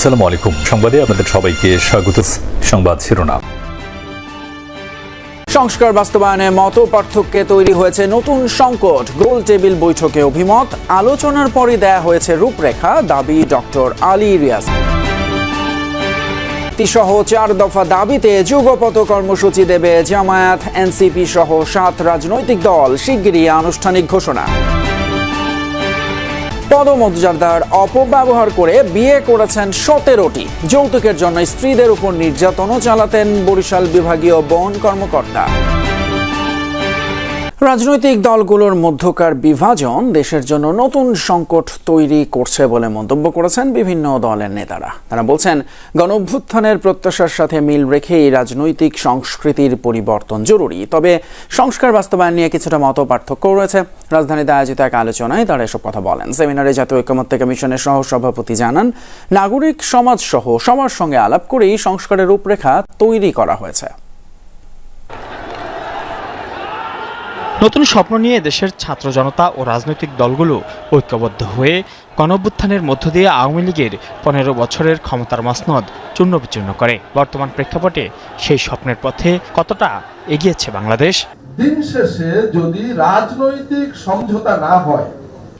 আসসালামু আলাইকুম। সংবাদে আপনাদের সবাইকে স্বাগত। সংবাদ শিরোনাম। সংস্কার বাস্তবায়নে মত পার্থক্যে তৈরি হয়েছে নতুন সংকট। গোল টেবিল বৈঠকে অভিমত। আলোচনার পরই দেয়া হয়েছে রূপরেখা, দাবি ডক্টর আলী রিয়াজ। সহ চার দফা দাবিতে যুগপথ কর্মসূচি দেবে জামায়াত, এনসিপি সহ সাত রাজনৈতিক দল। শিগগিরই আনুষ্ঠানিক ঘোষণা। পদমর্যাদার অপব্যবহার করে বিয়ে করেছেন সতেরোটি। যৌতুকের জন্য স্ত্রীদের উপর নির্যাতনও চালাতেন বরিশাল বিভাগীয় বন কর্মকর্তা। রাজনৈতিক দলগুলোর মধ্যকার বিভাজন দেশের জন্য নতুন সংকট তৈরি করছে বলে মন্তব্য করেছেন বিভিন্ন দলের নেতারা। তারা বলছেন গণ অভ্যুত্থানের প্রত্যাশার সাথে মিল রেখেই রাজনৈতিক সংস্কৃতির পরিবর্তন জরুরি। তবে সংস্কার বাস্তবায়ন নিয়ে কিছুটা মত পার্থক্য রয়েছে। রাজধানীতে আয়োজিত এক আলোচনায় তারা এসব কথা বলেন। সেমিনারে জাতীয় ঐক্যমত্য কমিশনের সহ সভাপতি জানান, নাগরিক সমাজ সহ সবার সঙ্গে আলাপ করেই সংস্কারের রূপরেখা তৈরি করা হয়েছে। নতুন স্বপ্ন নিয়ে দেশের ছাত্র জনতা ও রাজনৈতিক দলগুলো ঐক্যবদ্ধ হয়ে গণভ্যুত্থানের মধ্য দিয়ে আওয়ামী লীগের পনেরো বছরের ক্ষমতার মাসনদ চূর্ণ বিচূর্ণ করে। বর্তমান প্রেক্ষাপটে সেই স্বপ্নের পথে কতটা এগিয়েছে বাংলাদেশ? দিন শেষে যদি রাজনৈতিক সমঝোতা না হয়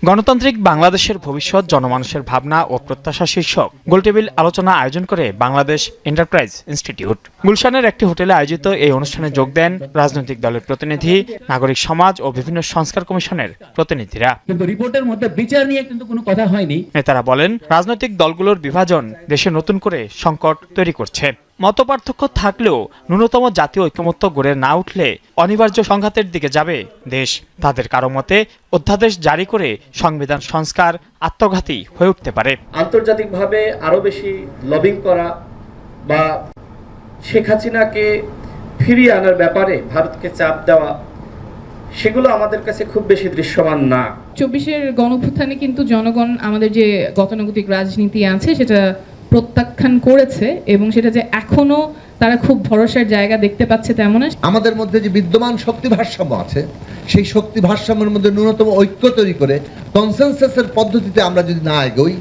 গণতান্ত্রিক বাংলাদেশের ভবিষ্যৎ জনমানুষের ভাবনা ও প্রত্যাশা শীর্ষক গোলটেবিল আলোচনা আয়োজন করে বাংলাদেশ এন্টারপ্রাইজ ইনস্টিটিউট। গুলশানের একটি হোটেলে আয়োজিত এই অনুষ্ঠানে যোগ দেন রাজনৈতিক দলের প্রতিনিধি নাগরিক সমাজ ও বিভিন্ন সংস্কার কমিশনের প্রতিনিধিরা। কিন্তু রিপোর্টের মধ্যে বিচার নিয়ে কিন্তু কোনো কথা হয়নি। নেতারা বলেন রাজনৈতিক দলগুলোর বিভাজন দেশে নতুন করে সংকট তৈরি করছে। মতপার্থক্য থাকলেও ন্যূনতম জাতীয় ঐক্যমত্য গড়ে না উঠলে অনিবার্য সংঘাতের দিকে যাবে দেশ। তাদের কারও মতে অধ্যাদেশ জারি করে সংবিধান সংস্কার আত্মঘাতী হয়ে উঠতে পারে। আন্তর্জাতিকভাবে আরও বেশি লবিং করা বা শেখ হাসিনাকে ফিরিয়ে আনার ব্যাপারে ভারতকে চাপ দেওয়া সেগুলো আমাদের কাছে খুব বেশি দৃশ্যমান না। চব্বিশের গণভ্যুত্থানে কিন্তু জনগণ আমাদের যে গতানুগতিক রাজনীতি আছে সেটা প্রত্যাখ্যান করেছে এবং সেটা যে এখনও তারা খুব ভরসার জায়গা দেখতে পাচ্ছে তেমন না। আমাদের মধ্যে যে বিদ্যমান শক্তি ভারসাম্য আছে সেই শক্তি ভারসাম্যের মধ্যে ন্যূনতম ঐক্য তৈরি করে কনসেনসাসের পদ্ধতিতে আমরা যদি না এগোই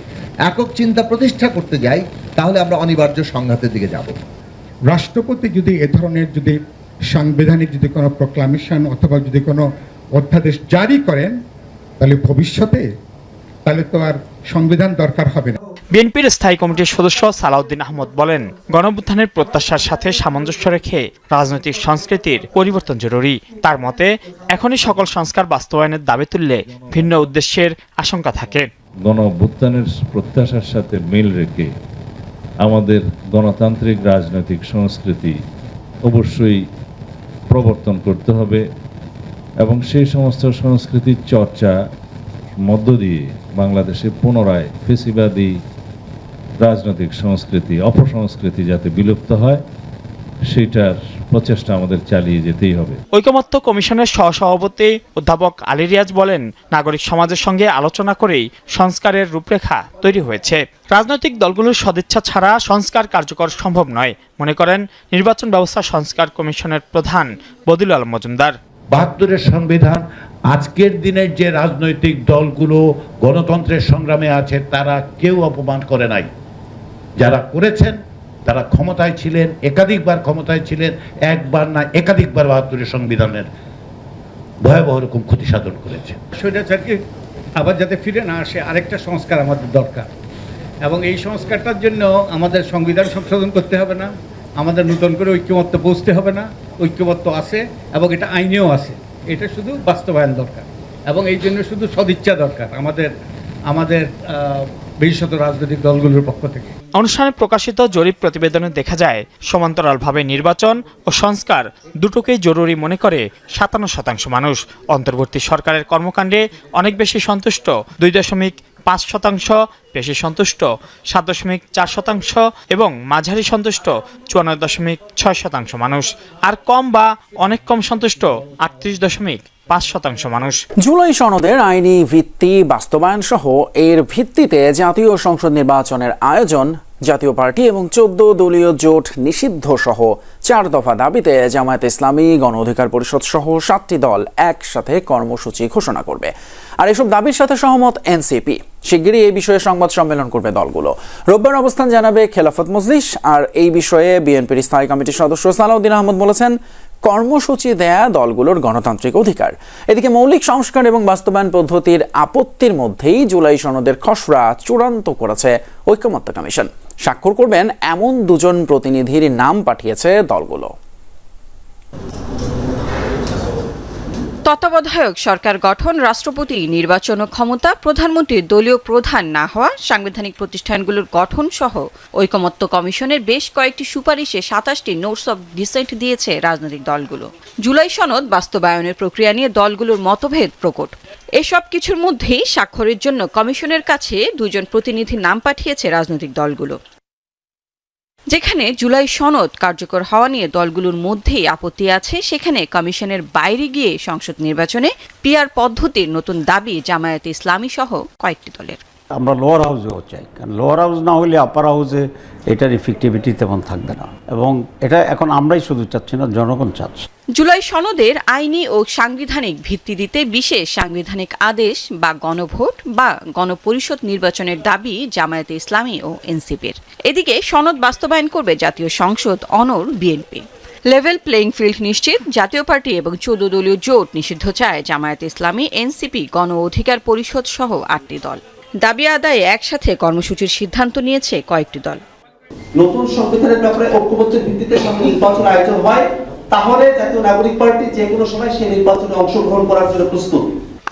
একক চিন্তা প্রতিষ্ঠা করতে যাই তাহলে আমরা অনিবার্য সংঘাতের দিকে যাব রাষ্ট্রপতি যদি এ ধরনের যদি সাংবিধানিক যদি কোনো প্রোক্লামেশন অথবা যদি কোনো অধ্যাদেশ জারি করেন তাহলে ভবিষ্যতে তাহলে তো আর সংবিধান দরকার হবে না। বিএনপির স্থায়ী কমিটির সদস্য সালাউদ্দিন আহমদ বলেন গণঅভ্যুত্থানের প্রত্যাশার সাথে সামঞ্জস্য রেখে রাজনৈতিক সংস্কৃতির পরিবর্তন জরুরি। তার মতে এখনই সকল সংস্কার বাস্তবায়নের দাবি তুললে ভিন্ন উদ্দেশ্যের আশঙ্কা থাকে। গণ অভ্যুত্থানের প্রত্যাশার সাথে মিল রেখে আমাদের গণতান্ত্রিক রাজনৈতিক সংস্কৃতি অবশ্যই প্রবর্তন করতে হবে এবং সেই সমস্ত সংস্কৃতির চর্চা মধ্য দিয়ে বাংলাদেশে পুনরায় ফেসিবাদী রাজনৈতিক সংস্কৃতি, অপসংস্কৃতি যাতে বিলুপ্ত হয় সেটার প্রচেষ্টা আমাদের চালিয়ে যেতেই হবে। ঐকমত্য কমিশনের সহসভাপতি অধ্যাপক আলী রিয়াজ বলেন, নাগরিক সমাজের সঙ্গে আলোচনা করেই সংস্কারের রূপরেখা তৈরি হয়েছে। রাজনৈতিক দলগুলোর সদিচ্ছা ছাড়া সংস্কার কার্যকর সম্ভব নয়। মনে করেন, নির্বাচন ব্যবস্থা সংস্কার কমিশনের প্রধান বদিল আলম মজুমদার। বাহাত্তরের সংবিধান, আজকের দিনের যে রাজনৈতিক দলগুলো গণতন্ত্রের সংগ্রামে আছে, তারা কেউ অপমান করে নাই। যারা করেছেন, তারা ক্ষমতায় ছিলেন, একাধিকবার ক্ষমতায় ছিলেন, একবার না, একাধিকবার বাহাত্তরের সংবিধানের ভয়াবহ রকম ক্ষতি সাধন করেছে। স্বৈরাচারকে আবার যাতে ফিরে না আসে, আরেকটা সংস্কার আমাদের দরকার। এবং এই সংস্কারটার জন্য আমাদের সংবিধান সংশোধন করতে হবে না, আমাদের নতুন করে ঐক্যমত্য পৌঁছতে হবে না ঐক্যমত্য আছে এবং এটা আইনেও আছে। এটা শুধু বাস্তবায়ন দরকার এবং এই জন্য শুধু সদিচ্ছা দরকার আমাদের আমাদের বিশেষত রাজনৈতিক দলগুলোর পক্ষ থেকে। অনুষ্ঠানে প্রকাশিত জরিপ প্রতিবেদনে দেখা যায়, সমান্তরালভাবে নির্বাচন ও সংস্কার দুটোকেই জরুরি মনে করে সাতান্ন শতাংশ মানুষ। অন্তর্বর্তী সরকারের কর্মকাণ্ডে অনেক বেশি সন্তুষ্ট। দুই দশমিক পাঁচ শতাংশ বেশি সন্তুষ্ট সাত দশমিক চার শতাংশ এবং মাঝারি সন্তুষ্ট চুয়ান্ন দশমিক ছয় শতাংশ মানুষ। আর কম বা অনেক কম সন্তুষ্ট আটত্রিশ দশমিক পাঁচ শতাংশ মানুষ। জুলাই সনদের আইনি ভিত্তি বাস্তবায়ন সহ এর ভিত্তিতে জাতীয় সংসদ নির্বাচনের আয়োজন, জাতীয় পার্টি এবং চোদ্দ দলীয় জোট নিষিদ্ধ সহ চার দফা দাবিতে জামায়াত ইসলামী গণ অধিকার পরিষদ সহ সাতটি দল একসাথে কর্মসূচি ঘোষণা করবে। আর এসব দাবির সাথে সহমত এনসিপি। শিগগিরই এই বিষয়ে সংবাদ সম্মেলন করবে দলগুলো। রোববার অবস্থান জানাবে খেলাফত মজলিস, আর এই বিষয়ে বিএনপির স্থায়ী কমিটির সদস্য সালাউদ্দিন আহমদ বলেছেন, কর্মসূচি দেয়া দলগুলোর গণতান্ত্রিক অধিকার। এদিকে মৌলিক সংস্কার এবং বাস্তবায়ন পদ্ধতির আপত্তির মধ্যেই জুলাই সনদের খসড়া চূড়ান্ত করেছে ঐক্যমত্য কমিশন। স্বাক্ষর করবেন এমন দুজন প্রতিনিধির নাম পাঠিয়েছে দলগুলো। তত্ত্বাবধায়ক সরকার গঠন, রাষ্ট্রপতি নির্বাচন ও ক্ষমতা, প্রধানমন্ত্রীর দলীয় প্রধান না হওয়া, সাংবিধানিক প্রতিষ্ঠানগুলোর গঠন সহ ঐকমত্য কমিশনের বেশ কয়েকটি সুপারিশে সাতাশটি নোটস অব ডিসেন্ট দিয়েছে রাজনৈতিক দলগুলো। জুলাই সনদ বাস্তবায়নের প্রক্রিয়া নিয়ে দলগুলোর মতভেদ প্রকট। এসব কিছুর মধ্যেই স্বাক্ষরের জন্য কমিশনের কাছে দুজন প্রতিনিধির নাম পাঠিয়েছে রাজনৈতিক দলগুলো। যেখানে জুলাই সনদ কার্যকর হওয়া নিয়ে দলগুলোর মধ্যেই আপত্তি আছে, সেখানে কমিশনের বাইরে গিয়ে সংসদ নির্বাচনে পিয়ার পদ্ধতির নতুন দাবি জামায়াতে ইসলামী সহ কয়েকটি দলের। আমরা লোয়ার হাউসেও চাই। কারণ লোয়ার হাউস না হলে আপার হাউসে এটার ইফেক্টিভিটি তেমন থাকবে না। এবং এটা এখন আমরাই শুধু চাচ্ছি না, জনগণ চাচ্ছে। জুলাই সনদের আইনি ও সাংবিধানিক ভিত্তি দিতে বিশেষ সাংবিধানিক আদেশ বা গণভোট বা গণপরিষদ নির্বাচনের দাবি জামায়াতে ইসলামী ও এনসিপির। এদিকে সনদ বাস্তবায়ন করবে জাতীয় সংসদ অনর বিএনপি। লেভেল প্লেইং ফিল্ড নিশ্চিত, জাতীয় পার্টি এবং চৌদ্দ দলীয় জোট নিষিদ্ধ চায় জামায়াতে ইসলামী, এনসিপি গণ অধিকার পরিষদ সহ আটটি দল। দাবি আদায়ে একসাথে কর্মসূচির সিদ্ধান্ত নিয়েছে কয়েকটি দল। নতুন সংবিধানের ব্যাপারে ঐক্যবদ্ধের ভিত্তিতে নির্বাচন আয়োজন হয় তাহলে জাতীয় নাগরিক পার্টি যে কোনো সময় সেই নির্বাচনে অংশগ্রহণ করার জন্য প্রস্তুত।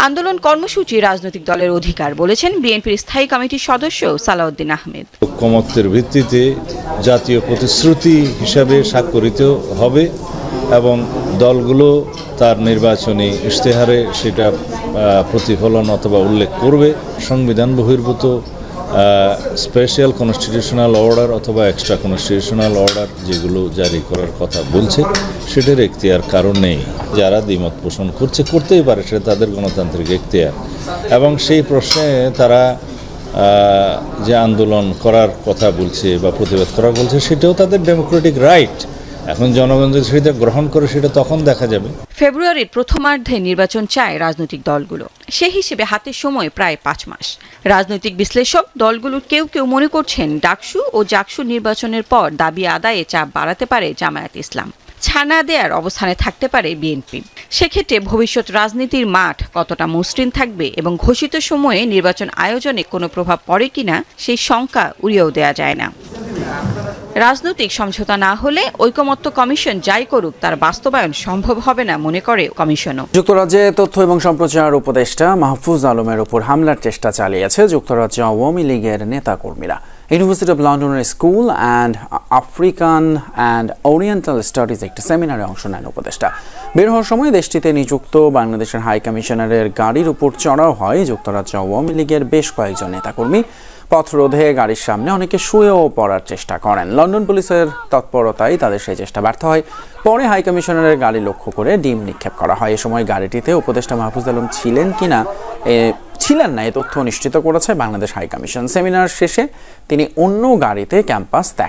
আন্দোলন কর্মসূচি রাজনৈতিক দলের অধিকার বলেছেন বিএনপির স্থায়ী কমিটির সদস্য সালাউদ্দিন আহমেদ। ঐক্যমত্যের ভিত্তিতে জাতীয় প্রতিশ্রুতি হিসাবে স্বাক্ষরিত হবে এবং দলগুলো তার নির্বাচনী ইশতেহারে সেটা প্রতিফলন অথবা উল্লেখ করবে। সংবিধান বহির্ভূত স্পেশাল কনস্টিটিউশনাল অর্ডার অথবা এক্সট্রা কনস্টিটিউশনাল অর্ডার যেগুলো জারি করার কথা বলছে, সেটার এখতিয়ার কারণ নেই। যারা দ্বিমত পোষণ করছে, করতেই পারে, সেটা তাদের গণতান্ত্রিক এখতিয়ার। এবং সেই প্রশ্নে তারা যে আন্দোলন করার কথা বলছে বা প্রতিবাদ করা বলছে, সেটাও তাদের ডেমোক্রেটিক রাইট এখন জনগণ যদি সেটা গ্রহণ করে সেটা তখন দেখা যাবে। ফেব্রুয়ারির প্রথমার্ধে নির্বাচন চায় রাজনৈতিক দলগুলো। সে হিসেবে হাতে সময় প্রায় পাঁচ মাস। রাজনৈতিক বিশ্লেষক দলগুলোর কেউ কেউ মনে করছেন ডাকসু ও জাকসু নির্বাচনের পর দাবি আদায়ে চাপ বাড়াতে পারে জামায়াত ইসলাম। ছানা দেয়ার অবস্থানে থাকতে পারে বিএনপি। সেক্ষেত্রে ভবিষ্যৎ রাজনীতির মাঠ কতটা মসৃণ থাকবে এবং ঘোষিত সময়ে নির্বাচন আয়োজনে কোনো প্রভাব পড়ে কিনা সেই শঙ্কা উড়িয়েও দেওয়া যায় না। রাজনৈতিক সমঝোতা না হলে ঐকমত্য কমিশন যাই করুক, তার বাস্তবায়ন সম্ভব হবে না মনে করে কমিশনও। যুক্তরাজ্যে তথ্য এবং সম্প্রচার উপদেষ্টা মাহফুজ আলমের উপর হামলার চেষ্টা চালিয়েছে যুক্তরাজ্য আওয়ামী লীগের নেতাকর্মীরা। ইউনিভার্সিটি অব লন্ডনের school and African and Oriental studies একটি সেমিনারে অংশ নেন উপদেষ্টা। বের হওয়ার সময় দেশটিতে নিযুক্ত বাংলাদেশের হাই কমিশনারের গাড়ির উপর চড়াও হয় যুক্তরাজ্য আওয়ামী লীগের বেশ কয়েকজন নেতাকর্মী। পথ রোধে গাড়ির সামনে অনেকে শুয়েও পড়ার চেষ্টা করেন। লন্ডন পুলিশের তৎপরতায় তাদের সেই চেষ্টা ব্যর্থ হয়। পরে হাই কমিশনারের গাড়ি লক্ষ্য করে ডিম নিক্ষেপ করা হয়। এ সময় গাড়িটিতে উপদেষ্টা মাহফুজ আলম ছিলেন কিনা ছিলেন না, এ তথ্য নিশ্চিত করেছে বাংলাদেশ হাইকমিশন সেমিনার শেষে তিনি অন্য গাড়িতে ক্যাম্পাস ত্যাগ